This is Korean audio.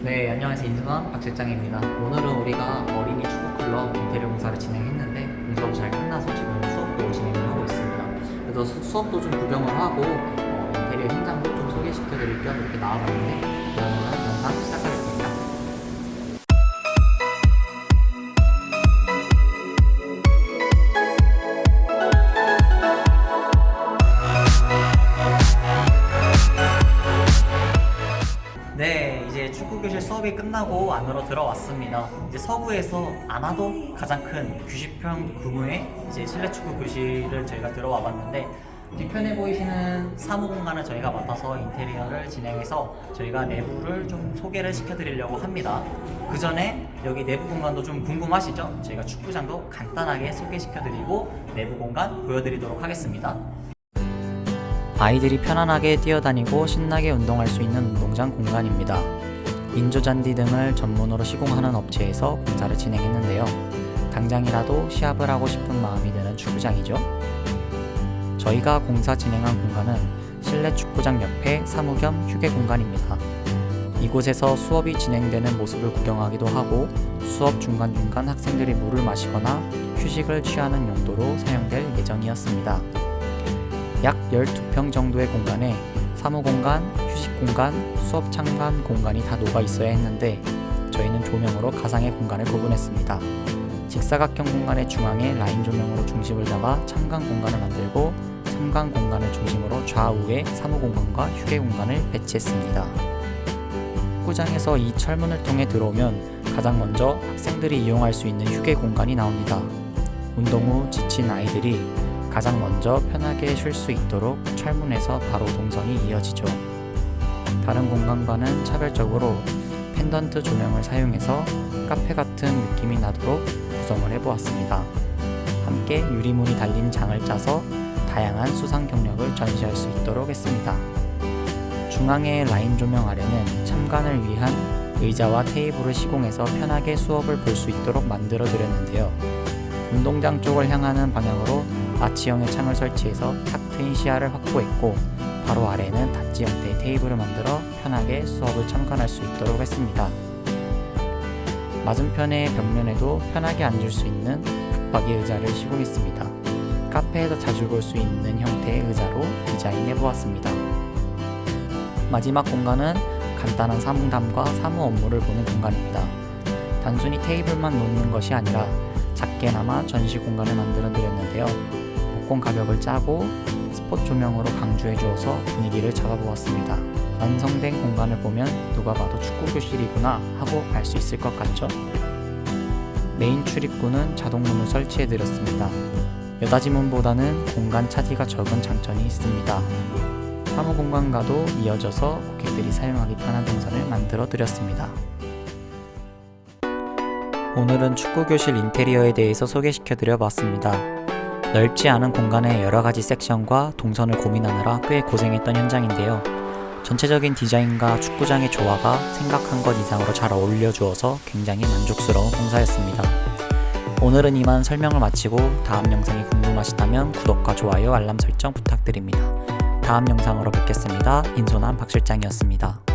네, 안녕하세요. 인순원 박 실장입니다. 오늘은 우리가 어린이 축구클럽 인테리어 공사를 진행했는데 공사도 잘 끝나서 지금 수업도 진행을 하고 있습니다. 그래서 수- 수업도 좀 구경을 하고 어, 인테리어 현장도 좀 소개시켜드릴 겸 이렇게 나와봤는데 그러면 영상 시작 수업이 끝나고 안으로 들어왔습니다. 이제 서구에서 아마도 가장 큰 90평 규모의 이제 실내 축구 교실을 저희가 들어와 봤는데 뒤편에 보이시는 사무 공간을 저희가 맡아서 인테리어를 진행해서 저희가 내부를 좀 소개를 시켜드리려고 합니다. 그 전에 여기 내부 공간도 좀 궁금하시죠? 저희가 축구장도 간단하게 소개시켜드리고 내부 공간 보여드리도록 하겠습니다. 아이들이 편안하게 뛰어다니고 신나게 운동할 수 있는 운동장 공간입니다. 인조잔디 등을 전문으로 시공하는 업체에서 공사를 진행했는데요. 당장이라도 시합을 하고 싶은 마음이 드는 축구장이죠. 저희가 공사 진행한 공간은 실내 축구장 옆에 사무 겸 휴게 공간입니다. 이곳에서 수업이 진행되는 모습을 구경하기도 하고 수업 중간중간 학생들이 물을 마시거나 휴식을 취하는 용도로 사용될 예정이었습니다. 약 12평 정도의 공간에 사무 공간, 휴식 공간, 수업 참관 공간이 다 녹아 있어야 했는데 저희는 조명으로 가상의 공간을 구분했습니다. 직사각형 공간의 중앙에 라인 조명으로 중심을 잡아 참관 공간을 만들고 참관 공간을 중심으로 좌우에 사무 공간과 휴게 공간을 배치했습니다. 축구장에서 이 철문을 통해 들어오면 가장 먼저 학생들이 이용할 수 있는 휴게 공간이 나옵니다. 운동 후 지친 아이들이 가장 먼저 편하게 쉴 수 있도록 철문에서 바로 동선이 이어지죠. 다른 공간과는 차별적으로 펜던트 조명을 사용해서 카페 같은 느낌이 나도록 구성을 해보았습니다. 함께 유리문이 달린 장을 짜서 다양한 수상 경력을 전시할 수 있도록 했습니다. 중앙의 라인 조명 아래는 참관을 위한 의자와 테이블을 시공해서 편하게 수업을 볼 수 있도록 만들어 드렸는데요. 운동장 쪽을 향하는 방향으로 아치형의 창을 설치해서 탁 트인 시야를 확보했고 바로 아래에는 닷지 형태의 테이블을 만들어 편하게 수업을 참관할 수 있도록 했습니다. 맞은편의 벽면에도 편하게 앉을 수 있는 붙박이 의자를 시공했습니다. 카페에서 자주 볼 수 있는 형태의 의자로 디자인해 보았습니다. 마지막 공간은 간단한 사무담과 사무 업무를 보는 공간입니다. 단순히 테이블만 놓는 것이 아니라 작게나마 전시 공간을 만들어 드렸는데요. 목공 가격을 짜고 스폿 조명으로 강조해 주어서 분위기를 잡아보았습니다. 완성된 공간을 보면 누가 봐도 축구 교실이구나 하고 알 수 있을 것 같죠? 메인 출입구는 자동문을 설치해 드렸습니다. 여닫이 문보다는 공간 차지가 적은 장점이 있습니다. 사무 공간과도 이어져서 고객들이 사용하기 편한 동선을 만들어 드렸습니다. 오늘은 축구교실 인테리어에 대해서 소개시켜 드려 봤습니다. 넓지 않은 공간에 여러 가지 섹션과 동선을 고민하느라 꽤 고생했던 현장인데요. 전체적인 디자인과 축구장의 조화가 생각한 것 이상으로 잘 어울려 주어서 굉장히 만족스러운 공사였습니다. 오늘은 이만 설명을 마치고 다음 영상이 궁금하시다면 구독과 좋아요, 알람 설정 부탁드립니다. 다음 영상으로 뵙겠습니다. 인소남 박 실장이었습니다.